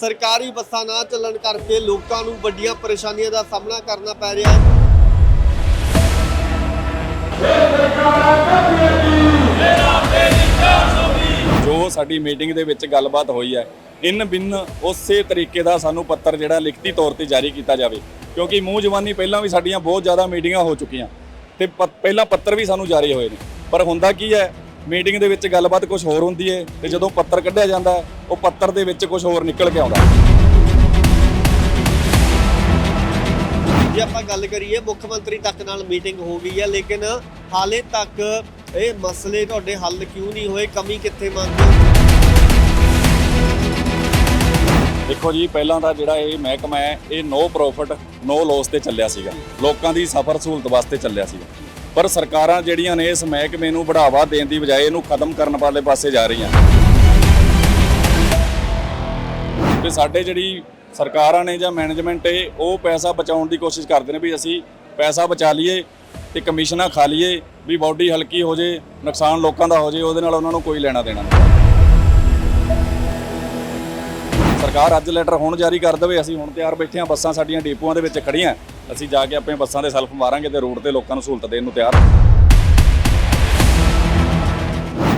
ਸਰਕਾਰੀ ਬੱਸਾਂ ਨਾ ਚੱਲਣ ਕਰਕੇ ਲੋਕਾਂ ਨੂੰ ਵੱਡੀਆਂ ਪਰੇਸ਼ਾਨੀਆਂ ਦਾ ਸਾਹਮਣਾ ਕਰਨਾ ਪੈ ਰਿਹਾ ਹੈ। ਜੋ ਸਾਡੀ ਮੀਟਿੰਗ ਦੇ ਵਿੱਚ ਗੱਲਬਾਤ ਹੋਈ ਹੈ, ਇਨ ਬਿੰਨ ਉਸੇ ਤਰੀਕੇ ਦਾ ਸਾਨੂੰ ਪੱਤਰ ਜਿਹੜਾ ਲਿਖਤੀ ਤੌਰ ਤੇ ਜਾਰੀ ਕੀਤਾ ਜਾਵੇ, ਕਿਉਂਕਿ ਮੂੰਹ ਜ਼ਬਾਨੀ ਪਹਿਲਾਂ ਵੀ ਸਾਡੀਆਂ ਬਹੁਤ ਜ਼ਿਆਦਾ ਮੀਟਿੰਗਾਂ ਹੋ ਚੁੱਕੀਆਂ ਤੇ ਪਹਿਲਾਂ ਪੱਤਰ ਵੀ ਸਾਨੂੰ ਜਾਰੀ ਹੋਏ ਨੇ। ਪਰ ਹੁੰਦਾ ਕੀ ਹੈ ਮੀਟਿੰਗ ਦੇ ਵਿੱਚ ਗੱਲਬਾਤ ਕੁਝ ਹੋਰ ਹੁੰਦੀ ਹੈ ਤੇ ਜਦੋਂ ਪੱਤਰ ਕੱਢਿਆ ਜਾਂਦਾ ਉਹ ਪੱਤਰ ਦੇ ਵਿੱਚ ਕੁਝ ਹੋਰ ਨਿਕਲ ਕੇ ਆਉਂਦਾ ਜੇ ਆਪਾਂ ਗੱਲ ਕਰੀਏ ਮੁੱਖ ਮੰਤਰੀ ਤੱਕ ਨਾਲ ਮੀਟਿੰਗ ਹੋ ਗਈ ਹੈ ਲੇਕਿਨ ਹਾਲੇ ਤੱਕ ਇਹ ਮਸਲੇ ਤੁਹਾਡੇ ਹੱਲ ਕਿਉਂ ਨਹੀਂ ਹੋਏ? ਕਮੀ ਕਿੱਥੇ ਮੰਨਦੇ ਦੇਖੋ ਜੀ ਪਹਿਲਾਂ ਤਾਂ ਜਿਹੜਾ ਇਹ ਮਹਿਕਮਾ ਹੈ ਇਹ ਨੋ ਪ੍ਰੋਫਿਟ ਨੋ ਲਾਸ ਤੇ ਚੱਲਿਆ ਸੀਗਾ। ਲੋਕਾਂ ਦੀ ਸਫਰ ਸਹੂਲਤ ਵਾਸਤੇ ਚੱਲਿਆ ਸੀਗਾ। ਪਰ ਸਰਕਾਰਾਂ ਜਿਹੜੀਆਂ ਨੇ ਇਸ ਮਹਿਕਮੇ ਨੂੰ ਬੜਾਵਾ ਦੇਣ ਦੀ ਬਜਾਏ ਇਹਨੂੰ ਖਤਮ ਕਰਨ ਵਾਲੇ ਪਾਸੇ ਜਾ ਰਹੀਆਂ। ਤੇ ਸਾਡੇ ਜਿਹੜੀ ਸਰਕਾਰਾਂ ਨੇ ਜਾਂ ਮੈਨੇਜਮੈਂਟ ਹੈ ਉਹ ਪੈਸਾ ਬਚਾਉਣ ਦੀ ਕੋਸ਼ਿਸ਼ ਕਰਦੇ ਨੇ ਵੀ ਅਸੀਂ ਪੈਸਾ ਬਚਾ ਲਈਏ ਤੇ ਕਮਿਸ਼ਨਾਂ ਖਾ ਲਈਏ ਵੀ ਬਾਡੀ ਹਲਕੀ ਹੋ ਜੇ, ਨੁਕਸਾਨ ਲੋਕਾਂ ਦਾ ਹੋ ਜੇ, ਉਹਦੇ ਨਾਲ ਉਹਨਾਂ ਨੂੰ ਕੋਈ ਲੈਣਾ ਦੇਣਾ ਨਹੀਂ। ਸਰਕਾਰ ਅੱਜ ਲੈਟਰ ਹੁਣ ਜਾਰੀ ਕਰ ਦੇਵੇ, ਅਸੀਂ ਹੁਣ ਤਿਆਰ ਬੈਠੇ ਹਾਂ, ਬੱਸਾਂ ਸਾਡੀਆਂ ਡੀਪੂਆਂ ਦੇ ਵਿੱਚ ਖੜੀਆਂ ਅਸੀਂ ਜਾ ਕੇ ਆਪਣੇ ਬੱਸਾਂ ਦੇ ਸੈਲਫ ਮਾਰਾਂਗੇ ਤੇ ਰੋਡ ਤੇ ਲੋਕਾਂ ਨੂੰ ਸਹੂਲਤ ਦੇਣ ਨੂੰ ਤਿਆਰ।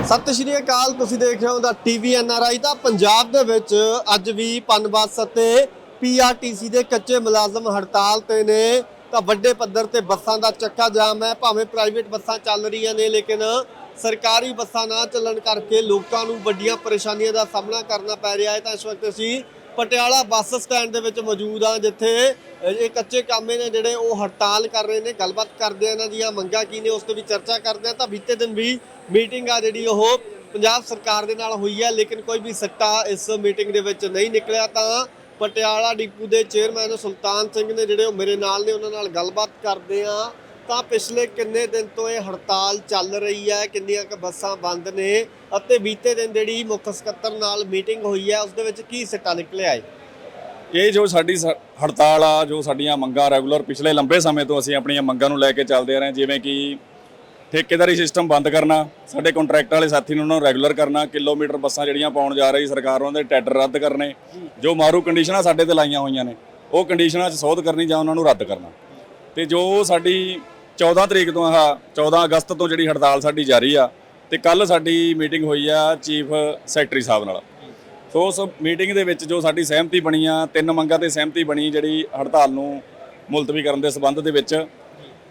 ਸਤਿ ਸ਼੍ਰੀ ਅਕਾਲ, ਤੁਸੀਂ ਦੇਖ ਰਹੇ ਹੋ ਦਾ ਟੀਵੀ ਐਨਆਰਆਈ ਦਾ। ਪੰਜਾਬ ਦੇ ਵਿੱਚ ਅੱਜ ਵੀ ਪਨਬੱਸ ਅਤੇ ਪੀਆਰਟੀਸੀ ਦੇ ਕੱਚੇ ਮੁਲਾਜ਼ਮ ਹੜਤਾਲ ਤੇ ਨੇ। ਤਾਂ ਵੱਡੇ ਪੱਧਰ ਤੇ ਬੱਸਾਂ ਦਾ ਚੱਕਾ ਜਾਮ ਹੈ, ਭਾਵੇਂ ਪ੍ਰਾਈਵੇਟ ਬੱਸਾਂ ਚੱਲ ਰਹੀਆਂ ਨੇ, ਲੇਕਿਨ ਸਰਕਾਰੀ ਬੱਸਾਂ ਨਾ ਚੱਲਣ ਕਰਕੇ ਲੋਕਾਂ ਨੂੰ ਵੱਡੀਆਂ ਪਰੇਸ਼ਾਨੀਆਂ ਦਾ ਸਾਹਮਣਾ ਕਰਨਾ ਪੈ ਰਿਹਾ ਹੈ। ਤਾਂ ਇਸ ਵਕਤ ਅਸੀਂ ਪਟਿਆਲਾ ਬੱਸ ਸਟੈਂਡ ਦੇ ਵਿੱਚ ਮੌਜੂਦ ਹਾਂ ਜਿੱਥੇ ਇਹ ਕੱਚੇ ਕਾਮੇ ਨੇ ਜਿਹੜੇ ਉਹ ਹੜਤਾਲ ਕਰ ਰਹੇ ਨੇ, ਗੱਲਬਾਤ ਕਰਦੇ ਆ ਇਹਨਾਂ ਦੀਆਂ, ਮੰਗਾਂ ਕੀ ਨੇ, ਉਸ ਤੇ ਵੀ ਚਰਚਾ ਕਰਦੇ ਆ। ਤਾਂ ਬੀਤੇ ਦਿਨ ਵੀ ਮੀਟਿੰਗ ਆ ਜਿਹੜੀ ਉਹ ਪੰਜਾਬ ਸਰਕਾਰ ਦੇ ਨਾਲ ਹੋਈ ਹੈ ਲੇਕਿਨ ਕੋਈ ਵੀ ਸੱਟਾ ਇਸ ਮੀਟਿੰਗ ਦੇ ਵਿੱਚ ਨਹੀਂ ਨਿਕਲਿਆ। ਤਾਂ ਪਟਿਆਲਾ ਡਿਪੂ ਦੇ ਚੇਅਰਮੈਨ ਸੁਲਤਾਨ ਸਿੰਘ ਨੇ ਜਿਹੜੇ ਉਹ ਮੇਰੇ ਨਾਲ ਨੇ, ਉਹਨਾਂ ਨਾਲ ਗੱਲਬਾਤ ਕਰਦੇ ਆ। ਤਾਂ ਪਿਛਲੇ ਕਿੰਨੇ ਦਿਨ ਤੋਂ ਇਹ ਹੜਤਾਲ ਚੱਲ ਰਹੀ ਹੈ, ਕਿੰਨੀਆਂ ਕੁ ਬੱਸਾਂ ਬੰਦ ਨੇ ਅਤੇ ਬੀਤੇ ਦਿਨ ਜਿਹੜੀ ਮੁੱਖ ਸਕੱਤਰ ਨਾਲ ਮੀਟਿੰਗ ਹੋਈ ਹੈ, ਉਸ ਦੇ ਵਿੱਚ ਕੀ ਸਿੱਟਾ ਨਿਕਲਿਆ ਹੈ? ਇਹ ਜੋ ਸਾਡੀ ਸ- ਹੜਤਾਲ ਆ, ਜੋ ਸਾਡੀਆਂ ਮੰਗਾਂ ਰੈਗੂਲਰ ਪਿਛਲੇ ਲੰਬੇ ਸਮੇਂ ਤੋਂ ਅਸੀਂ ਆਪਣੀਆਂ ਮੰਗਾਂ ਨੂੰ ਲੈ ਕੇ ਚੱਲਦੇ ਆ ਰਹੇ ਜਿਵੇਂ ਕਿ ਠੇਕੇਦਾਰੀ ਸਿਸਟਮ ਬੰਦ ਕਰਨਾ, ਸਾਡੇ ਕੰਟਰੈਕਟ ਵਾਲੇ ਸਾਥੀ ਨੂੰ ਉਹਨਾਂ ਨੂੰ ਰੈਗੂਲਰ ਕਰਨਾ, ਕਿਲੋਮੀਟਰ ਬੱਸਾਂ ਜਿਹੜੀਆਂ ਪਾਉਣ ਜਾ ਰਹੀ ਸਰਕਾਰ ਉਹਨਾਂ ਦੇ ਟੈਡਰ ਰੱਦ ਕਰਨੇ, ਜੋ ਮਾਰੂ ਕੰਡੀਸ਼ਨਾਂ ਸਾਡੇ ਤੇ ਲਾਈਆਂ ਹੋਈਆਂ ਨੇ, ਉਹ ਕੰਡੀਸ਼ਨਾਂ 'ਚ ਸੋਧ ਕਰਨੀ ਜਾਂ ਉਹਨਾਂ ਨੂੰ ਰੱਦ ਕਰਨਾ। ਤੇ ਜੋ ਸਾਡੀ 14 ਤਰੀਕ ਤੋਂ ਆਹ 14 ਅਗਸਤ ਤੋਂ ਜਿਹੜੀ ਹੜਤਾਲ ਸਾਡੀ ਜਾਰੀ ਆ ਤੇ ਕੱਲ ਸਾਡੀ ਮੀਟਿੰਗ ਹੋਈ ਆ ਚੀਫ ਸੈਕਟਰੀ ਸਾਹਿਬ ਨਾਲ। ਸੋ ਉਸ ਮੀਟਿੰਗ ਦੇ ਵਿੱਚ ਜੋ ਸਾਡੀ ਸਹਿਮਤੀ ਬਣੀ ਆ, ਤਿੰਨ ਮੰਗਾਂ ਤੇ ਸਹਿਮਤੀ ਬਣੀ ਜਿਹੜੀ ਹੜਤਾਲ ਨੂੰ ਮੁਲਤਵੀ ਕਰਨ ਦੇ ਸਬੰਧ ਦੇ ਵਿੱਚ,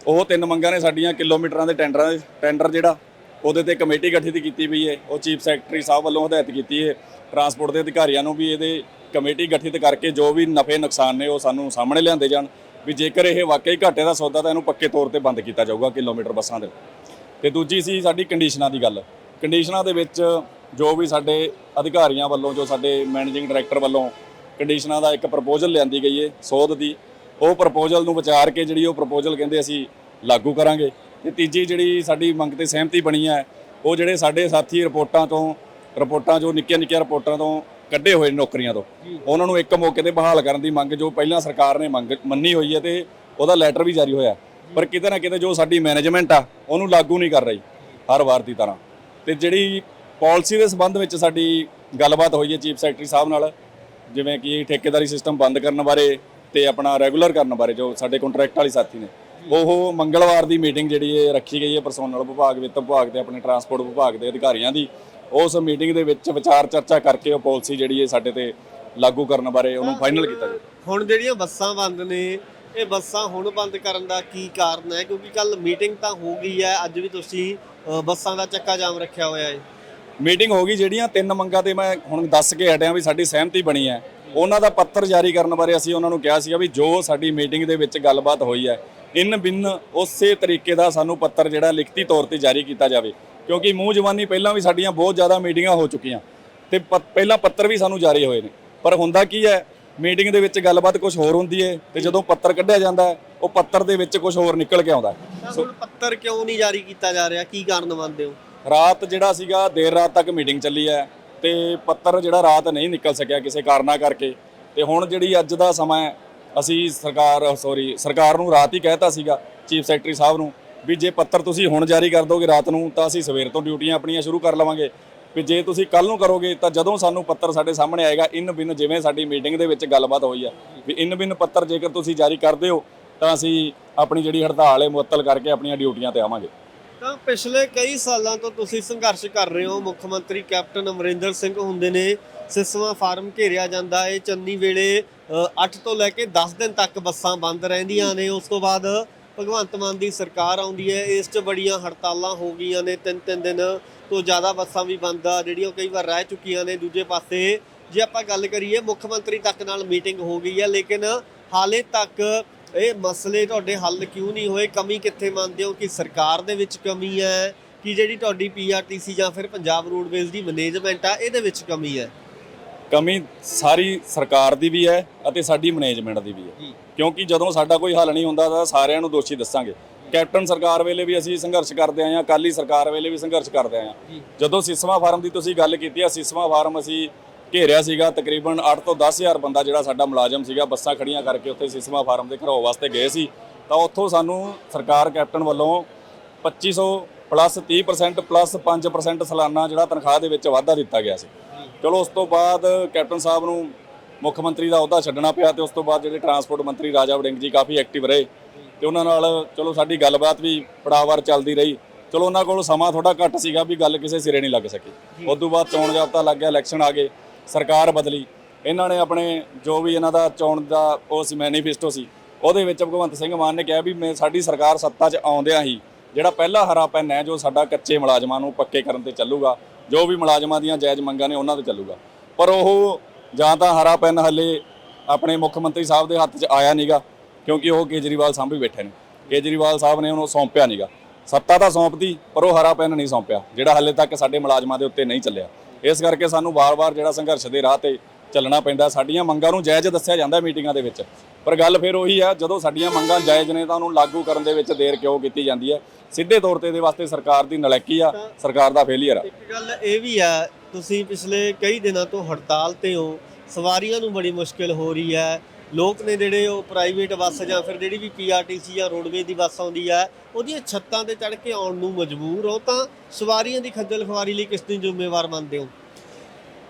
ਉਹ ਤਿੰਨ ਮੰਗਾਂ ਨੇ ਸਾਡੀਆਂ ਕਿਲੋਮੀਟਰਾਂ ਦੇ ਟੈਂਡਰਾਂ ਦੇ, ਟੈਂਡਰ ਜਿਹੜਾ, ਉਹਦੇ ਤੇ ਕਮੇਟੀ ਗਠਿਤ ਕੀਤੀ ਪਈ ਹੈ ਉਹ ਚੀਫ ਸੈਕਟਰੀ ਸਾਹਿਬ ਵੱਲੋਂ ਹਦਾਇਤ ਕੀਤੀ ਹੈ ਟਰਾਂਸਪੋਰਟ ਦੇ ਅਧਿਕਾਰੀਆਂ ਨੂੰ ਵੀ ਇਹਦੇ ਕਮੇਟੀ ਗਠਿਤ ਕਰਕੇ ਜੋ ਵੀ ਨਫੇ ਨੁਕਸਾਨ ਨੇ ਉਹ ਸਾਨੂੰ ਸਾਹਮਣੇ ਲਿਆਂਦੇ ਜਾਣ। ਵੀ ਜੇਕਰ ਇਹ ਵਾਕਈ ਘਾਟੇ ਦਾ ਸੌਦਾ ਤਾਂ ਇਹਨੂੰ ਪੱਕੇ ਤੌਰ ਤੇ ਬੰਦ ਕੀਤਾ ਜਾਊਗਾ ਕਿਲੋਮੀਟਰ ਬੱਸਾਂ ਦੇ। ਤੇ ਦੂਜੀ ਸੀ ਸਾਡੀ ਕੰਡੀਸ਼ਨਾਂ ਦੀ ਗੱਲ। ਕੰਡੀਸ਼ਨਾਂ ਦੇ ਵਿੱਚ ਜੋ ਵੀ ਸਾਡੇ ਅਧਿਕਾਰੀਆਂ ਵੱਲੋਂ, ਜੋ ਸਾਡੇ ਮੈਨੇਜਿੰਗ ਡਾਇਰੈਕਟਰ ਵੱਲੋਂ ਕੰਡੀਸ਼ਨਾਂ ਦਾ ਇੱਕ ਪ੍ਰਪੋਜ਼ਲ ਲਿਆਂਦੀ ਗਈ ਹੈ ਸੋਧ ਦੀ, ਉਹ ਪ੍ਰਪੋਜ਼ਲ ਨੂੰ ਵਿਚਾਰ ਕੇ ਜਿਹੜੀ ਉਹ ਪ੍ਰਪੋਜ਼ਲ ਕਹਿੰਦੇ ਅਸੀਂ ਲਾਗੂ ਕਰਾਂਗੇ। ਤੇ ਤੀਜੀ ਜਿਹੜੀ ਸਾਡੀ ਮੰਗ ਤੇ ਸਹਿਮਤੀ ਬਣੀ ਹੈ, ਉਹ ਜਿਹੜੇ ਸਾਡੇ ਸਾਥੀ ਰਿਪੋਰਟਾਂ ਤੋਂ, ਰਿਪੋਰਟਾਂ ਜੋ ਨਿੱਕੀਆਂ ਨਿੱਕੀਆਂ ਰਿਪੋਰਟਾਂ ਤੋਂ ਕੱਢੇ ਹੋਏ ਨੌਕਰੀਆਂ ਤੋਂ। ਉਹਨਾਂ ਨੂੰ ਇੱਕ ਮੌਕੇ ਤੇ ਬਹਾਲ ਕਰਨ ਦੀ ਮੰਗ ਜੋ ਪਹਿਲਾਂ ਸਰਕਾਰ ਨੇ ਮੰਗ ਮੰਨੀ ਹੋਈ ਹੈ ਤੇ ਉਹਦਾ ਲੈਟਰ ਵੀ ਜਾਰੀ ਹੋਇਆ। ਪਰ ਕਿਤੇ ਨਾ ਕਿਤੇ ਜੋ ਸਾਡੀ ਮੈਨੇਜਮੈਂਟ ਆ ਉਹਨੂੰ ਲਾਗੂ ਨਹੀਂ ਕਰ ਰਹੀ ਹਰ ਵਾਰ ਦੀ ਤਰ੍ਹਾਂ। ਤੇ ਜਿਹੜੀ ਪਾਲਿਸੀ ਦੇ ਸੰਬੰਧ ਵਿੱਚ ਸਾਡੀ ਗੱਲਬਾਤ ਹੋਈ ਹੈ ਚੀਫ ਸੈਕਟਰੀ ਸਾਹਿਬ ਨਾਲ ਜਿਵੇਂ ਕਿ ਠੇਕੇਦਾਰੀ ਸਿਸਟਮ ਬੰਦ ਕਰਨ ਬਾਰੇ ਤੇ ਆਪਣਾ ਰੈਗੂਲਰ ਕਰਨ ਬਾਰੇ ਜੋ ਸਾਡੇ ਕੰਟਰੈਕਟ ਵਾਲੇ ਸਾਥੀ ਨੇ। ਉਹ ਮੰਗਲਵਾਰ ਦੀ ਮੀਟਿੰਗ ਜਿਹੜੀ ਹੈ ਰੱਖੀ ਗਈ ਹੈ ਪਰਸੋਨਲ ਵਿਭਾਗ ਵਿੱਤ ਵਿਭਾਗ ਤੇ ਆਪਣੇ ਟਰਾਂਸਪੋਰਟ ਵਿਭਾਗ ਦੇ ਅਧਿਕਾਰੀਆਂ ਦੀ। ਉਸ ਮੀਟਿੰਗ ਦੇ ਵਿੱਚ ਵਿਚਾਰ ਚਰਚਾ ਕਰਕੇ ਉਹ ਪਾਲਿਸੀ ਜਿਹੜੀ ਹੈ ਸਾਡੇ ਤੇ ਲਾਗੂ ਕਰਨ ਬਾਰੇ ਉਹਨੂੰ ਫਾਈਨਲ ਕੀਤਾ ਜਾਵੇ। ਹੁਣ ਜਿਹੜੀਆਂ ਬੱਸਾਂ ਬੰਦ ਨੇ ਇਹ ਬੱਸਾਂ ਹੁਣ ਬੰਦ ਕਰਨ ਦਾ ਕੀ ਕਾਰਨ ਹੈ? ਕਿਉਂਕਿ ਕੱਲ ਮੀਟਿੰਗ ਤਾਂ ਹੋ ਗਈ ਹੈ ਅੱਜ ਵੀ ਤੁਸੀਂ ਬੱਸਾਂ ਦਾ ਚੱਕਾ ਜਾਮ ਰੱਖਿਆ ਹੋਇਆ ਹੈ। ਮੀਟਿੰਗ ਹੋ ਗਈ ਜਿਹੜੀਆਂ ਤਿੰਨ ਮੰਗਾਂ ਤੇ ਮੈਂ ਹੁਣ ਦੱਸ ਕੇ ਹਟਿਆ ਵੀ ਸਾਡੀ ਸਹਿਮਤੀ ਬਣੀ ਹੈ। ਉਹਨਾਂ ਦਾ ਪੱਤਰ ਜਾਰੀ ਕਰਨ ਬਾਰੇ ਅਸੀਂ ਉਹਨਾਂ ਨੂੰ ਕਿਹਾ ਸੀਗਾ ਵੀ ਜੋ ਸਾਡੀ ਮੀਟਿੰਗ ਦੇ ਵਿੱਚ ਗੱਲਬਾਤ ਹੋਈ ਹੈ ਇਨ ਬਿਨ ਉਸੇ ਤਰੀਕੇ ਦਾ ਸਾਨੂੰ ਪੱਤਰ ਜਿਹੜਾ ਲਿਖਤੀ ਤੌਰ ਤੇ ਜਾਰੀ ਕੀਤਾ ਜਾਵੇ। ਕਿਉਂਕਿ ਮੂੰਹ ਜ਼ਬਾਨੀ ਪਹਿਲਾਂ ਵੀ ਸਾਡੀਆਂ ਬਹੁਤ ਜ਼ਿਆਦਾ ਮੀਟਿੰਗਾਂ ਹੋ ਚੁੱਕੀਆਂ ਤੇ ਪਹਿਲਾਂ ਪੱਤਰ ਵੀ ਸਾਨੂੰ ਜਾਰੀ ਹੋਏ ਨੇ। ਪਰ ਹੁੰਦਾ ਕੀ ਹੈ ਮੀਟਿੰਗ ਦੇ ਵਿੱਚ ਗੱਲਬਾਤ ਕੁਝ ਹੋਰ ਹੁੰਦੀ ਹੈ ਤੇ ਜਦੋਂ ਪੱਤਰ ਕੱਢਿਆ ਜਾਂਦਾ ਉਹ ਪੱਤਰ ਦੇ ਵਿੱਚ ਕੁਝ ਹੋਰ ਨਿਕਲ ਕੇ ਆਉਂਦਾ ਹੁਣ ਪੱਤਰ ਕਿਉਂ ਨਹੀਂ ਜਾਰੀ ਕੀਤਾ ਜਾ ਰਿਹਾ? ਕੀ ਕਾਰਨ ਮੰਨਦੇ ਹੋ? ਰਾਤ ਜਿਹੜਾ ਸੀਗਾ ਦੇਰ ਰਾਤ ਤੱਕ ਮੀਟਿੰਗ ਚੱਲੀ ਹੈ ਤੇ ਪੱਤਰ ਜਿਹੜਾ ਰਾਤ ਨਹੀਂ ਨਿਕਲ ਸਕਿਆ ਕਿਸੇ ਕਾਰਨਾ ਕਰਕੇ। ਤੇ ਹੁਣ ਜਿਹੜੀ ਅੱਜ ਦਾ ਸਮਾਂ ਹੈ ਅਸੀਂ ਸਰਕਾਰ ਸੌਰੀ ਸਰਕਾਰ ਨੂੰ ਰਾਤ ਹੀ ਕਹਿਤਾ ਸੀਗਾ ਚੀਫ ਸੈਕਟਰੀ ਸਾਹਿਬ ਨੂੰ ਵੀ ਜੇ ਪੱਤਰ ਤੁਸੀਂ ਹੁਣ ਜਾਰੀ ਕਰ ਦੋਗੇ ਰਾਤ ਨੂੰ, ਤਾਂ ਅਸੀਂ ਸਵੇਰ ਤੋਂ ਡਿਊਟੀਆਂ ਆਪਣੀਆਂ ਸ਼ੁਰੂ ਕਰ ਲਵਾਂਗੇ। ਵੀ ਜੇ ਤੁਸੀਂ ਕੱਲ ਨੂੰ ਕਰੋਗੇ, ਤਾਂ ਜਦੋਂ ਸਾਨੂੰ ਪੱਤਰ ਸਾਡੇ ਸਾਹਮਣੇ ਆਏਗਾ ਇਨ ਬਿਨ ਜਿਵੇਂ ਸਾਡੀ ਮੀਟਿੰਗ ਦੇ ਵਿੱਚ ਗੱਲਬਾਤ ਹੋਈ ਆ। ਵੀ ਇਨ ਬਿਨ ਪੱਤਰ ਜੇਕਰ ਤੁਸੀਂ ਜਾਰੀ ਕਰਦੇ ਹੋ ਤਾਂ ਅਸੀਂ ਆਪਣੀ ਜਿਹੜੀ ਹੜਤਾਲ ਹੈ, ਮੁਅੱਤਲ ਕਰਕੇ ਆਪਣੀਆਂ ਡਿਊਟੀਆਂ ਤੇ ਆਵਾਂਗੇ। ਤਾਂ ਪਿਛਲੇ ਕਈ ਸਾਲਾਂ ਤੋਂ ਤੁਸੀਂ ਸੰਘਰਸ਼ ਕਰ ਰਹੇ ਹੋ। ਮੁੱਖ ਮੰਤਰੀ ਕੈਪਟਨ ਅਮਰਿੰਦਰ ਸਿੰਘ ਹੁੰਦੇ ਨੇ, ਸਿਸਵਾ ਫਾਰਮ ਘੇਰਿਆ ਜਾਂਦਾ ਹੈ। ਚੰਨੀ ਵੇਲੇ 8 ਤੋਂ ਲੈ ਕੇ 10 ਦਿਨ ਤੱਕ ਬੱਸਾਂ ਬੰਦ ਰਹਿੰਦੀਆਂ ਨੇ। ਉਸ ਤੋਂ ਬਾਅਦ ਭਗਵੰਤ ਮਾਨ ਦੀ ਸਰਕਾਰ ਆਉਂਦੀ ਹੈ ਇਸ 'ਚ ਬੜੀਆਂ ਹੜਤਾਲਾਂ ਹੋ ਗਈਆਂ ਨੇ ਤਿੰਨ ਤਿੰਨ ਦਿਨ ਤੋਂ ਜ਼ਿਆਦਾ ਬੱਸਾਂ ਵੀ ਬੰਦ ਆ ਜਿਹੜੀਆਂ ਕਈ ਵਾਰ ਰਹਿ ਚੁੱਕੀਆਂ ਨੇ ਦੂਜੇ ਪਾਸੇ। ਜੇ ਆਪਾਂ ਗੱਲ ਕਰੀਏ ਮੁੱਖ ਮੰਤਰੀ ਤੱਕ ਨਾਲ ਮੀਟਿੰਗ ਹੋ ਗਈ ਹੈ ਲੇਕਿਨ ਹਾਲੇ ਤੱਕ ਇਹ ਮਸਲੇ ਤੁਹਾਡੇ ਹੱਲ ਕਿਉਂ ਨਹੀਂ ਹੋਏ? ਕਮੀ ਕਿੱਥੇ ਮੰਨਦੇ ਹੋ ਕਿ ਸਰਕਾਰ ਦੇ ਵਿੱਚ ਕਮੀ ਹੈ? ਕਿ ਜਿਹੜੀ ਤੁਹਾਡੀ ਪੀਆਰਟੀਸੀ ਜਾਂ ਫਿਰ ਪੰਜਾਬ ਰੋਡਵੇਜ਼ ਦੀ ਮੈਨੇਜਮੈਂਟ ਆ ਇਹਦੇ ਵਿੱਚ ਕਮੀ ਹੈ? ਕਮੀ ਸਾਰੀ ਸਰਕਾਰ ਦੀ ਵੀ ਹੈ ਅਤੇ ਸਾਡੀ ਮੈਨੇਜਮੈਂਟ ਦੀ ਵੀ ਹੈ। ਜੀ। ਕਿਉਂਕਿ ਜਦੋਂ ਸਾਡਾ ਕੋਈ ਹੱਲ ਨਹੀਂ ਹੁੰਦਾ ਤਾਂ ਸਾਰਿਆਂ ਨੂੰ ਦੋਸ਼ੀ ਦੱਸਾਂਗੇ। ਕੈਪਟਨ ਸਰਕਾਰ ਵੇਲੇ ਵੀ ਅਸੀਂ ਸੰਘਰਸ਼ ਕਰਦੇ ਆਏ ਹਾਂ ਕਾਲੀ ਸਰਕਾਰ ਵੇਲੇ ਵੀ ਸੰਘਰਸ਼ ਕਰਦੇ ਆਏ ਹਾਂ। ਜਦੋਂ ਸਿਸਵਾ ਫਾਰਮ ਦੀ ਤੁਸੀਂ ਗੱਲ ਕੀਤੀ ਆ ਸਿਸਵਾ ਫਾਰਮ ਅਸੀਂ ਘੇਰਿਆ ਸੀਗਾ ਤਕਰੀਬਨ 8 ਤੋਂ 10000 ਬੰਦਾ ਜਿਹੜਾ ਸਾਡਾ ਮੁਲਾਜ਼ਮ ਸੀਗਾ ਬੱਸਾਂ ਖੜੀਆਂ ਕਰਕੇ ਉੱਥੇ ਸਿਸਵਾ ਫਾਰਮ ਦੇ ਘਰੋ ਵਾਸਤੇ ਗਏ ਸੀ। ਤਾਂ ਉੱਥੋਂ ਸਾਨੂੰ ਸਰਕਾਰ ਕੈਪਟਨ ਵੱਲੋਂ 2500 ਪਲੱਸ 30% ਪਲੱਸ 5% ਸਾਲਾਨਾ ਜਿਹੜਾ ਤਨਖਾਹ ਦੇ ਵਿੱਚ ਵਾਧਾ ਦਿੱਤਾ ਗਿਆ ਸੀ। ਚਲੋ ਉਸ ਤੋਂ ਬਾਅਦ ਕੈਪਟਨ ਸਾਹਿਬ ਨੂੰ ਮੁੱਖ ਮੰਤਰੀ ਦਾ ਅਹੁਦਾ ਛੱਡਣਾ ਪਿਆ ਤੇ ਉਸ ਤੋਂ ਬਾਅਦ ਜਿਹੜੇ ਟਰਾਂਸਪੋਰਟ ਮੰਤਰੀ ਰਾਜਾ ਵੜਿੰਗ ਜੀ ਕਾਫੀ ਐਕਟਿਵ ਰਹੇ ਤੇ ਉਹਨਾਂ ਨਾਲ ਚਲੋ ਸਾਡੀ ਗੱਲਬਾਤ ਵੀ ਪੜਾਵਾਰ ਚੱਲਦੀ ਰਹੀ। ਚਲੋ ਉਹਨਾਂ ਕੋਲ ਸਮਾਂ ਥੋੜਾ ਘੱਟ ਸੀਗਾ ਵੀ ਗੱਲ ਕਿਸੇ ਸਿਰੇ ਨਹੀਂ ਲੱਗ ਸਕੀ। ਉਸ ਤੋਂ ਬਾਅਦ ਚੋਣ ਜਾਬਤਾ ਲੱਗ ਗਿਆ ਇਲੈਕਸ਼ਨ ਆ ਗਏ ਸਰਕਾਰ ਬਦਲੀ। ਇਹਨਾਂ ਨੇ ਆਪਣੇ ਜੋ ਵੀ ਇਹਨਾਂ ਦਾ ਚੋਣ ਦਾ ਉਹ ਸੀ ਮੈਨੀਫੈਸਟੋ ਸੀ ਉਹਦੇ ਵਿੱਚ ਭਗਵੰਤ ਸਿੰਘ ਮਾਨ ਨੇ ਕਿਹਾ ਵੀ ਮੈਂ ਸਾਡੀ ਸਰਕਾਰ ਸੱਤਾ 'ਚ ਆਉਂਦਿਆਂ ਹੀ ਜਿਹੜਾ ਪਹਿਲਾ ਹਰਾ ਪੈਨ ਹੈ ਜੋ ਸਾਡਾ ਕੱਚੇ ਮੁਲਾਜ਼ਮਾਂ ਨੂੰ ਪੱਕੇ ਕਰਨ ਤੇ ਚੱਲੂਗਾ ਜੋ ਵੀ ਮੁਲਾਜ਼ਮਾਂ ਦੀਆਂ ਜਾਇਜ਼ ਮੰਗਾਂ ਨੇ ਉਹਨਾਂ ਤੇ ਚੱਲੂਗਾ। ਪਰ ਉਹ ਜਾਂ ਤਾਂ ਹਰਾ ਪੈਨ ਹੱਲੇ ਆਪਣੇ ਮੁੱਖ ਮੰਤਰੀ ਸਾਹਿਬ ਦੇ ਹੱਥ 'ਚ ਆਇਆ ਨਹੀਂਗਾ ਕਿਉਂਕਿ ਉਹ ਕੇਜਰੀਵਾਲ ਸਾਹਮਣੇ ਬੈਠੇ ਨੇ। ਕੇਜਰੀਵਾਲ ਸਾਹਿਬ ਨੇ ਉਹਨੂੰ ਸੌਂਪਿਆ ਨਹੀਂਗਾ ਸੱਤਾ ਤਾਂ ਸੌਂਪਦੀ, ਪਰ ਉਹ ਹਰਾ ਪੈਨ ਨਹੀਂ ਸੌਂਪਿਆ, ਜਿਹੜਾ ਹੱਲੇ ਤੱਕ ਸਾਡੇ ਮੁਲਾਜ਼ਮਾਂ ਦੇ ਉੱਤੇ ਨਹੀਂ ਚੱਲਿਆ। ਇਸ ਕਰਕੇ ਸਾਨੂੰ ਵਾਰ-ਵਾਰ ਜਿਹੜਾ ਸੰਘਰਸ਼ ਦੇ ਰਾਹ ਤੇ ਚੱਲਣਾ ਪੈਂਦਾ, ਸਾਡੀਆਂ ਮੰਗਾਂ ਨੂੰ ਜਾਇਜ਼ ਦੱਸਿਆ ਜਾਂਦਾ ਮੀਟਿੰਗਾਂ ਦੇ ਵਿੱਚ। ਪਰ ਗੱਲ ਫਿਰ ਉਹੀ ਆ, ਜਦੋਂ ਸਾਡੀਆਂ ਮੰਗਾਂ ਜਾਇਜ਼ ਨੇ ਤਾਂ ਉਹਨੂੰ ਲਾਗੂ ਕਰਨ ਦੇ ਵਿੱਚ ਦੇਰ ਕਿਉਂ ਕੀਤੀ ਜਾਂਦੀ ਹੈ? ਸਿੱਧੇ ਤੌਰ ਤੇ ਇਹਦੇ ਵਾਸਤੇ ਸਰਕਾਰ ਦੀ ਨਲੈਕੀ ਆ, ਸਰਕਾਰ ਦਾ ਫੇਲੀਅਰ ਆ। ਇੱਕ ਗੱਲ ਇਹ ਵੀ ਆ ਤੁਸੀਂ ਪਿਛਲੇ ਕਈ ਦਿਨਾਂ ਤੋਂ ਹੜਤਾਲ ਤੇ ਹੋ, ਸਵਾਰੀਆਂ ਨੂੰ ਬੜੀ ਮੁਸ਼ਕਿਲ ਹੋ ਰਹੀ ਹੈ। ਲੋਕ ਨੇ ਜਿਹੜੇ ਉਹ ਪ੍ਰਾਈਵੇਟ ਬੱਸ ਜਾਂ ਫਿਰ ਜਿਹੜੀ ਵੀ ਪੀਆਰਟੀਸੀ ਜਾਂ ਰੋਡਵੇ ਦੀ ਬੱਸ ਆਉਂਦੀ ਹੈ, ਉਹਦੀਆਂ ਛੱਤਾਂ ਤੇ ਚੜ੍ਹ ਕੇ ਆਉਣ ਨੂੰ ਮਜਬੂਰ ਹੋ, ਤਾਂ ਸਵਾਰੀਆਂ ਦੀ ਖੱਜਲ ਖਵਾਰੀ ਲਈ ਕਿਸ ਦੀ ਜ਼ਿੰਮੇਵਾਰ ਮੰਨਦੇ ਹੋ?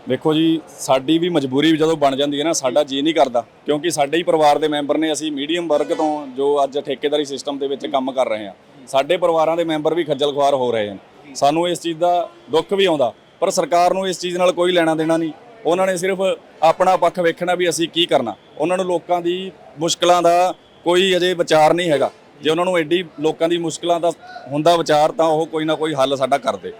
ਦੇਖੋ ਜੀ, ਸਾਡੀ ਵੀ ਮਜਬੂਰੀ ਜਦੋਂ ਬਣ ਜਾਂਦੀ ਹੈ ਨਾ, ਸਾਡਾ ਜੀ ਨਹੀਂ ਕਰਦਾ, ਕਿਉਂਕਿ ਸਾਡੇ ਹੀ ਪਰਿਵਾਰ ਦੇ ਮੈਂਬਰ ਨੇ ਅਸੀਂ ਮੀਡੀਅਮ ਵਰਗ ਤੋਂ ਜੋ ਅੱਜ ਠੇਕੇਦਾਰੀ ਸਿਸਟਮ ਦੇ ਵਿੱਚ ਕੰਮ ਕਰ ਰਹੇ ਹਾਂ, ਸਾਡੇ ਪਰਿਵਾਰਾਂ ਦੇ ਮੈਂਬਰ ਵੀ ਖੱਜਲ ਖੁਆਰ ਹੋ ਰਹੇ ਹਨ। ਸਾਨੂੰ ਇਸ ਚੀਜ਼ ਦਾ ਦੁੱਖ ਵੀ ਆਉਂਦਾ ਪਰ ਸਰਕਾਰ ਨੂੰ ਇਸ ਚੀਜ਼ ਨਾਲ ਕੋਈ ਲੈਣਾ ਦੇਣਾ ਨਹੀਂ। ਉਹਨਾਂ ਨੇ ਸਿਰਫ ਆਪਣਾ ਪੱਖ ਵੇਖਣਾ ਵੀ ਅਸੀਂ ਕੀ ਕਰਨਾ। ਉਹਨਾਂ ਨੂੰ ਲੋਕਾਂ ਦੀ ਮੁਸ਼ਕਲਾਂ ਦਾ ਕੋਈ ਅਜੇ ਵਿਚਾਰ ਨਹੀਂ ਹੈਗਾ। ਜੇ ਉਹਨਾਂ ਨੂੰ ਐਡੀ ਲੋਕਾਂ ਦੀ ਮੁਸ਼ਕਲਾਂ ਦਾ ਹੁੰਦਾ ਵਿਚਾਰ ਤਾਂ ਉਹ ਕੋਈ ਨਾ ਕੋਈ ਹੱਲ ਸਾਡਾ ਕਰਦੇ।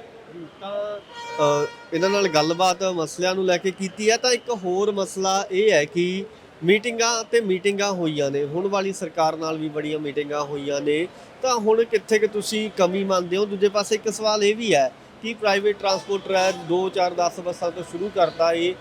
ਤਾਂ ਇਹਨਾਂ ਨਾਲ ਗੱਲਬਾਤ ਮਸਲਿਆਂ ਨੂੰ ਲੈ ਕੇ ਕੀਤੀ ਹੈ, ਤਾਂ ਇੱਕ ਹੋਰ ਮਸਲਾ ਇਹ ਹੈ ਕਿ ਮੀਟਿੰਗਾਂ ਤੇ ਮੀਟਿੰਗਾਂ ਹੋਈਆਂ ਨੇ। ਹੁਣ ਵਾਲੀ ਸਰਕਾਰ ਨਾਲ ਵੀ ਬੜੀਆਂ ਮੀਟਿੰਗਾਂ ਹੋਈਆਂ ਨੇ। ਤਾਂ ਹੁਣ ਕਿੱਥੇ ਕਿ ਤੁਸੀਂ ਕਮੀ ਮੰਨਦੇ ਹੋ? ਦੂਜੇ ਪਾਸੇ ਇੱਕ ਸਵਾਲ ਇਹ ਵੀ ਹੈ ਕੀ ਪ੍ਰਾਈਵੇਟ ਟਰਾਂਸਪੋਰਟਰ ਹੈ? 2 4 10 ਬੱਸਾਂ ਤੋਂ ਸ਼ੁਰੂ ਕਰਤਾ ਏ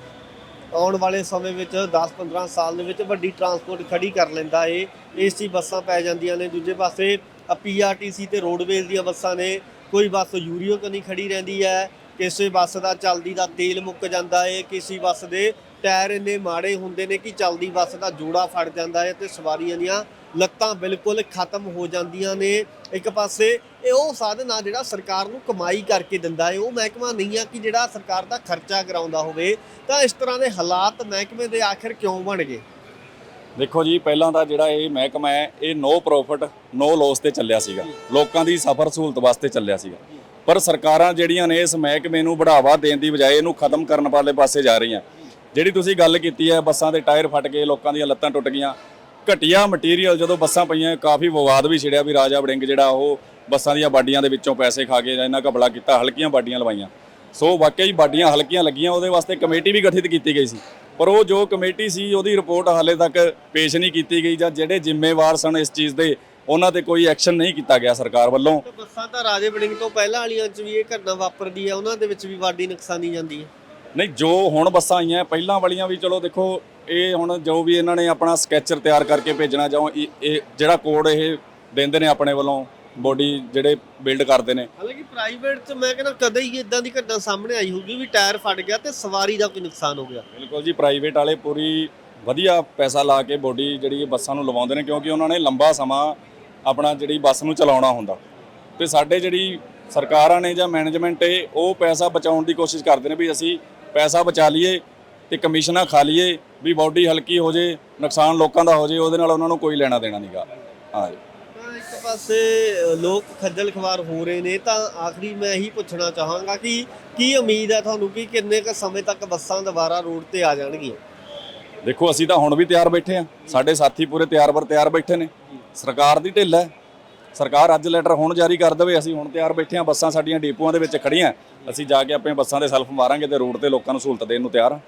ਆਉਣ ਵਾਲੇ ਸਮੇਂ ਵਿੱਚ 10-15 ਸਾਲ ਦੇ ਵਿੱਚ ਵੱਡੀ ਟਰਾਂਸਪੋਰਟ ਖੜੀ ਕਰ ਲੈਂਦਾ ਏ ਏਸੀ ਬੱਸਾਂ ਪੈ ਜਾਂਦੀਆਂ ਨੇ। ਦੂਜੇ ਪਾਸੇ ਪੀਆਰਟੀਸੀ ਤੇ ਰੋਡਵੇਜ਼ ਦੀਆਂ ਬੱਸਾਂ ਨੇ। ਕੋਈ ਬੱਸ ਯੂਰੀਓ ਕਨੀ ਖੜੀ ਰਹਿੰਦੀ ਹੈ। ਕਿਸੇ ਬੱਸ ਦਾ, ਚਲਦੀ ਦਾ ਤੇਲ ਮੁੱਕ ਜਾਂਦਾ ਏ ਕਿਸੇ ਬੱਸ ਦੇ ਟਾਇਰ ਇੰਨੇ ਮਾੜੇ ਹੁੰਦੇ ਨੇ ਕਿ ਚੱਲਦੀ ਬੱਸ ਦਾ ਜੋੜਾ ਫੜ ਜਾਂਦਾ ਹੈ ਤੇ ਸਵਾਰੀਆਂ ਦੀਆਂ ਲੱਤਾਂ ਬਿਲਕੁਲ ਖਤਮ ਹੋ ਜਾਂਦੀਆਂ ਨੇ। ਇੱਕ ਪਾਸੇ ਇਹ ਉਹ ਸਾਧਨ ਆ ਜਿਹੜਾ ਸਰਕਾਰ ਨੂੰ ਕਮਾਈ ਕਰਕੇ ਦਿੰਦਾ ਹੈ। ਉਹ ਮਹਿਕਮਾ ਨਹੀਂ ਆ ਕਿ ਜਿਹੜਾ ਸਰਕਾਰ ਦਾ ਖਰਚਾ ਕਰਾਉਂਦਾ ਹੋਵੇ। ਤਾਂ ਇਸ ਤਰ੍ਹਾਂ ਦੇ ਹਾਲਾਤ ਮਹਿਕਮੇ ਦੇ ਆਖਿਰ ਕਿਉਂ ਬਣ ਗਏ? ਦੇਖੋ ਜੀ, ਪਹਿਲਾਂ ਤਾਂ ਜਿਹੜਾ ਇਹ ਮਹਿਕਮਾ ਹੈ, ਇਹ ਨੋ ਪ੍ਰੋਫਿਟ ਨੋ ਲਾਸ ਤੇ ਚੱਲਿਆ ਸੀਗਾ। ਲੋਕਾਂ ਦੀ ਸਫਰ ਸਹੂਲਤ ਵਾਸਤੇ ਚੱਲਿਆ ਸੀਗਾ। ਪਰ ਸਰਕਾਰਾਂ ਜਿਹੜੀਆਂ ਨੇ ਇਸ ਮਹਿਕਮੇ ਨੂੰ ਬੜਾਵਾ ਦੇਣ ਦੀ ਬਜਾਏ ਇਹਨੂੰ ਖਤਮ ਕਰਨ ਵਾਲੇ ਪਾਸੇ ਜਾ ਰਹੀਆਂ। ਜਿਹੜੀ ਤੁਸੀਂ ਗੱਲ ਕੀਤੀ ਹੈ, ਬੱਸਾਂ ਦੇ ਟਾਇਰ ਫਟ ਗਏ, ਲੋਕਾਂ ਦੀਆਂ ਲੱਤਾਂ ਟੁੱਟ ਗਈਆਂ। ਘਟੀਆ ਮਟੀਰੀਅਲ ਜਦੋਂ ਬੱਸਾਂ ਪਈਆਂ, ਕਾਫੀ ਵਿਵਾਦ ਵੀ ਛਿੜਿਆ ਵੀ ਰਾਜਾ ਵੜਿੰਗ ਜਿਹੜਾ ਉਹ ਬੱਸਾਂ ਦੀਆਂ ਬਾਡੀਆਂ ਦੇ ਵਿੱਚੋਂ ਪੈਸੇ ਖਾ ਕੇ ਜਾਂ ਇਹਨਾਂ ਘਪਲਾ ਕੀਤਾ, ਹਲਕੀਆਂ ਬਾਡੀਆਂ ਲਵਾਈਆਂ। ਸੋ ਵਾਕਈ ਬਾਡੀਆਂ ਹਲਕੀਆਂ ਲੱਗੀਆਂ, ਉਹਦੇ ਵਾਸਤੇ ਕਮੇਟੀ ਵੀ ਗਠਿਤ ਕੀਤੀ ਗਈ ਸੀ। ਪਰ ਉਹ ਜੋ ਕਮੇਟੀ ਸੀ, ਉਹਦੀ ਰਿਪੋਰਟ ਹਾਲੇ ਤੱਕ ਪੇਸ਼ ਨਹੀਂ ਕੀਤੀ ਗਈ ਜਾਂ ਜਿਹੜੇ ਜ਼ਿੰਮੇਵਾਰ ਸਨ ਇਸ ਚੀਜ਼ ਦੇ, ਉਹਨਾਂ ਤੇ ਕੋਈ ਐਕਸ਼ਨ ਨਹੀਂ ਕੀਤਾ ਗਿਆ ਸਰਕਾਰ ਵੱਲੋਂ। ਬੱਸਾਂ ਤਾਂ ਰਾਜੇ ਵੜਿੰਗ ਤੋਂ ਪਹਿਲਾਂ ਵਾਲੀਆਂ 'ਚ ਵੀ ਇਹ ਘਟਨਾ ਵਾਪਰਦੀ ਹੈ, ਉਹਨਾਂ ਦੇ ਵਿੱਚ ਵੀ ਵਾਢੀ ਨੁਕਸਾਨੀ ਜਾਂਦੀ ਹੈ। ਨਹੀਂ ਜੋ ਹੁਣ ਬੱਸਾਂ ਆਈਆਂ ਪਹਿਲਾਂ ਵਾਲੀਆਂ ਵੀ ਚਲੋ ਦੇਖੋ ਇਹ ਹੁਣ ਜੋ ਵੀ ਇਹਨਾਂ ਨੇ ਆਪਣਾ ਸਕੈਚਰ ਤਿਆਰ ਕਰਕੇ ਭੇਜਣਾ ਜਾਂ ਇਹ ਇਹ ਜਿਹੜਾ ਕੋਡ ਇਹ ਦਿੰਦੇ ਨੇ ਆਪਣੇ ਵੱਲੋਂ ਬੋਡੀ ਜਿਹੜੇ ਬਿਲਡ ਕਰਦੇ ਨੇ। ਹਾਲਾਂਕਿ ਪ੍ਰਾਈਵੇਟ 'ਚ ਮੈਂ ਕਹਿੰਦਾ ਕਦੇ ਹੀ ਇਦਾਂ ਦੀ ਘਟਨਾ ਸਾਹਮਣੇ ਆਈ ਹੋਊਗੀ ਵੀ ਟਾਇਰ ਫਟ ਗਿਆ ਤੇ ਸਵਾਰੀ ਦਾ ਕੋਈ ਨੁਕਸਾਨ ਹੋ ਗਿਆ। ਬਿਲਕੁਲ ਜੀ ਪ੍ਰਾਈਵੇਟ ਵਾਲੇ ਪੂਰੀ ਵਧੀਆ ਪੈਸਾ ਲਾ ਕੇ ਬੋਡੀ ਜਿਹੜੀ ਇਹ ਬੱਸਾਂ ਨੂੰ ਲਵਾਉਂਦੇ ਨੇ ਕਿਉਂਕਿ ਉਹਨਾਂ ਨੇ ਲੰਬਾ ਸਮਾਂ ਆਪਣਾ ਜਿਹੜੀ ਬੱਸ ਨੂੰ ਚਲਾਉਣਾ ਹੁੰਦਾ। ਤੇ ਸਾਡੇ ਜਿਹੜੀ ਸਰਕਾਰਾਂ ਨੇ ਜਾਂ ਮੈਨੇਜਮੈਂਟ ਏ ਉਹ ਪੈਸਾ ਬਚਾਉਣ ਦੀ ਕੋਸ਼ਿਸ਼ ਕਰਦੇ ਨੇ ਵੀ ਅਸੀਂ ਪੈਸਾ ਬਚਾ ਲਈਏ ਤੇ ਕਮਿਸ਼ਨਾਂ ਖਾ ਲਈਏ ਵੀ ਬਾਡੀ ਹਲਕੀ ਹੋ ਜੇ ਨੁਕਸਾਨ ਲੋਕਾਂ ਦਾ ਹੋ ਜੇ ਉਹਦੇ ਨਾਲ ਉਹਨਾਂ ਨੂੰ ਕੋਈ ਲੈਣਾ ਦੇਣਾ ਨਹੀਂਗਾ ਹਾਂ ਇੱਕ ਪਾਸੇ ਲੋਕ ਖੱਜਲ ਖਵਾਰ ਹੋ ਰਹੇ ਨੇ ਤਾਂ ਆਖਰੀ ਮੈਂ ਇਹੀ ਪੁੱਛਣਾ ਚਾਹਾਂਗਾ ਕਿ ਕੀ ਉਮੀਦ ਹੈ ਤੁਹਾਨੂੰ ਕਿ ਕਿੰਨੇ ਕੁ ਸਮੇਂ ਤੱਕ ਬੱਸਾਂ ਦੁਬਾਰਾ ਰੋਡ ਤੇ ਆ ਜਾਣਗੀਆਂ? ਦੇਖੋ ਅਸੀਂ ਤਾਂ ਹੁਣ ਵੀ ਤਿਆਰ ਬੈਠੇ ਆ ਸਾਡੇ ਸਾਥੀ ਪੂਰੇ ਤਿਆਰ ਬਰ ਤਿਆਰ ਬੈਠੇ ਨੇ। ਸਰਕਾਰ ਦੀ ਢਿੱਲ ਹੈ। ਸਰਕਾਰ ਅੱਜ ਲੈਟਰ ਹੁਣ ਜਾਰੀ ਕਰ ਦੇਵੇ, ਅਸੀਂ ਹੁਣ ਤਿਆਰ ਬੈਠੇ ਹਾਂ, ਬੱਸਾਂ ਸਾਡੀਆਂ ਡਿਪੂਆਂ ਦੇ ਵਿੱਚ ਖੜੀਆਂ ਅਸੀਂ ਜਾ ਕੇ ਆਪਣੇ ਬੱਸਾਂ ਦੇ ਸੈਲਫ ਮਾਰਾਂਗੇ ਤੇ ਰੋਡ ਤੇ ਲੋਕਾਂ ਨੂੰ ਸਹੂਲਤ ਦੇਣ ਨੂੰ ਤਿਆਰ ਹਾਂ।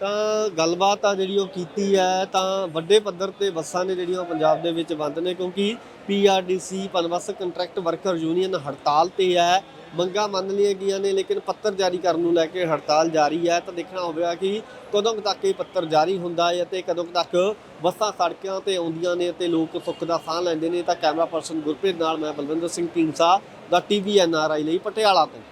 ਤਾਂ ਗੱਲਬਾਤ ਆ ਜਿਹੜੀ ਉਹ ਕੀਤੀ ਹੈ, ਤਾਂ ਵੱਡੇ ਪੱਧਰ ਤੇ ਬੱਸਾਂ ਨੇ ਜਿਹੜੀਆਂ ਉਹ ਪੰਜਾਬ ਦੇ ਵਿੱਚ ਬੰਦ ਨੇ, ਕਿਉਂਕਿ PRTC Punbus contract worker union ਹੜਤਾਲ ਤੇ ਹੈ। ਮੰਗਾਂ ਮੰਨ ਲਈਆਂ ਗਈਆਂ ਨੇ, ਲੇਕਿਨ ਪੱਤਰ ਜਾਰੀ ਕਰਨ ਨੂੰ ਲੈ ਕੇ ਹੜਤਾਲ ਜਾਰੀ ਹੈ। ਤਾਂ ਦੇਖਣਾ ਹੋਵੇਗਾ ਕਿ ਕਦੋਂ ਤੱਕ ਇਹ ਪੱਤਰ ਜਾਰੀ ਹੁੰਦਾ ਹੈ ਅਤੇ ਕਦੋਂ ਤੱਕ ਬੱਸਾਂ, ਸੜਕਾਂ ਤੇ ਆਉਂਦੀਆਂ ਨੇ ਤੇ ਲੋਕ ਸੁੱਖ ਦਾ ਸਾਹ ਲੈਂਦੇ ਨੇ। ਤਾਂ ਕੈਮਰਾ ਪਰਸਨ ਗੁਰਪ੍ਰੀਤ ਨਾਲ ਮੈਂ ਬਲਵਿੰਦਰ ਸਿੰਘ ਢੀਂਡਸਾ, ਦਾ ਟੀਵੀ ਐਨਆਰਆਈ ਲਈ ਪਟਿਆਲਾ ਤੋਂ।